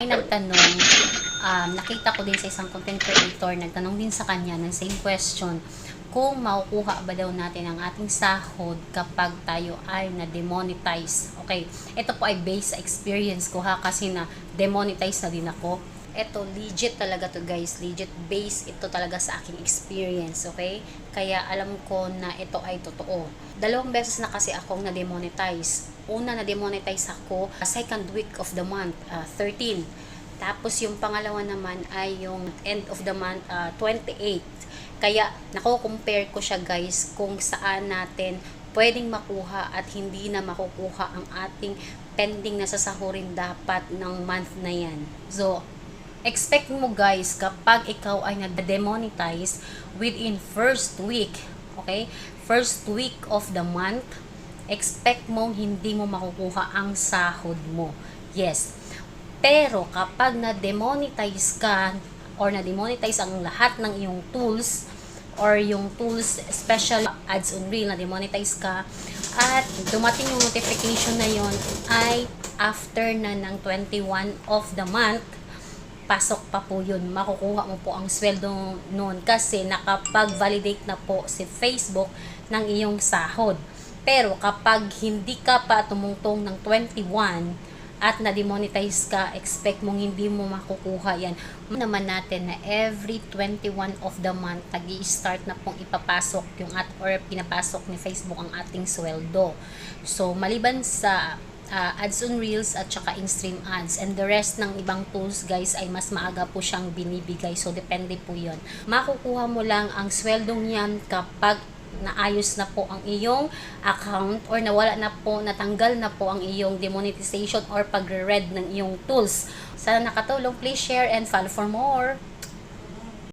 May nagtanong, um, nakita ko din sa isang content creator, nagtanong din sa kanya ng same question, kung makukuha ba daw natin ang ating sahod kapag tayo ay na-demonetize. Okay, ito po ay based sa experience ko ha, kasi na demonetize na din ako. Ito, legit talaga to guys. Legit base ito talaga sa aking experience, okay? Kaya alam ko na ito ay totoo. Dalawang beses na kasi akong na-demonetize. Una, na-demonetize ako uh, second week of the month, uh, 13. Tapos yung pangalawa naman ay yung end of the month, uh, 28. Kaya nako-compare ko siya guys kung saan natin pwedeng makuha at hindi na makukuha ang ating pending na sasahurin dapat ng month na yan. So, expect mo guys kapag ikaw ay na-demonetize within first week, okay? First week of the month, expect mong hindi mo makukuha ang sahod mo. Yes. Pero kapag na-demonetize ka or na-demonetize ang lahat ng iyong tools or yung tools special ads on reel na demonetize ka at dumating yung notification na yon ay after na ng 21 of the month pasok pa po yun. Makukuha mo po ang sweldo noon kasi nakapag-validate na po si Facebook ng iyong sahod. Pero kapag hindi ka pa tumungtong ng 21 at na-demonetize ka, expect mong hindi mo makukuha yan. Naman natin na every 21 of the month, nag start na pong ipapasok yung at or pinapasok ni Facebook ang ating sweldo. So, maliban sa uh, ads on reels at saka in-stream ads. And the rest ng ibang tools guys ay mas maaga po siyang binibigay. So depende po yon. Makukuha mo lang ang sweldong yan kapag naayos na po ang iyong account or nawala na po, natanggal na po ang iyong demonetization or pagre-read ng iyong tools. Sana nakatulong. Please share and follow for more.